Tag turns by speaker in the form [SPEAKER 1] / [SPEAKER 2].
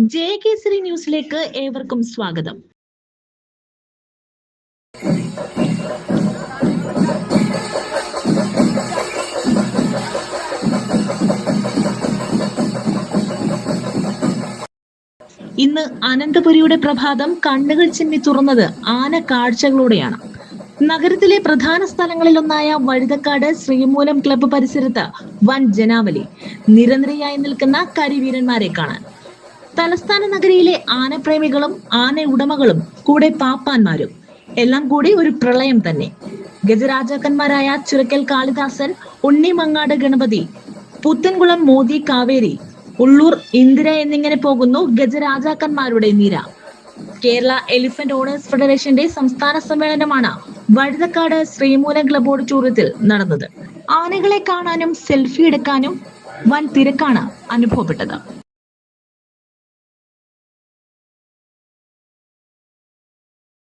[SPEAKER 1] J Kesari ന്യൂസിലേക്ക് ഏവർക്കും സ്വാഗതം. ഇന്ന് അനന്തപുരിയുടെ പ്രഭാതം കണ്ണുകൾ ചിമ്മി തുറന്നത് ആന കാഴ്ചകളോടെയാണ്. നഗരത്തിലെ പ്രധാന സ്ഥലങ്ങളിലൊന്നായ വഴുതക്കാട് ശ്രീമൂലം ക്ലബ്ബ് പരിസരത്ത് വൻ ജനാവലി. നിരനിരയായി നിൽക്കുന്ന കരിവീരന്മാരെ കാണാൻ. തലസ്ഥാന നഗരിയിലെ ആനപ്രേമികളും ആന ഉടമകളും കൂടെ പാപ്പാന്മാരും. എല്ലാം കൂടി ഒരു പ്രളയം തന്നെ. ഗജരാജാക്കന്മാരായ ചുരക്കൽ കാളിദാസൻ ഉണ്ണിമങ്ങാട് ഗണപതി പുത്തൻകുളം മോദി കാവേരി ഉള്ളൂർ ഇന്ദിര എന്നിങ്ങനെ പോകുന്നു ഗജരാജാക്കന്മാരുടെ നിര. കേരള എലിഫന്റ് ഓണേഴ്സ് ഫെഡറേഷന്റെ സംസ്ഥാന സമ്മേളനമാണ് വഴുതക്കാട് ശ്രീമൂലം ക്ലബ് ഓഡിറ്റോറിയത്തിൽ നടന്നത്. ആനകളെ കാണാനും സെൽഫി എടുക്കാനും വൻ തിരക്കാണ് അനുഭവപ്പെട്ടത്.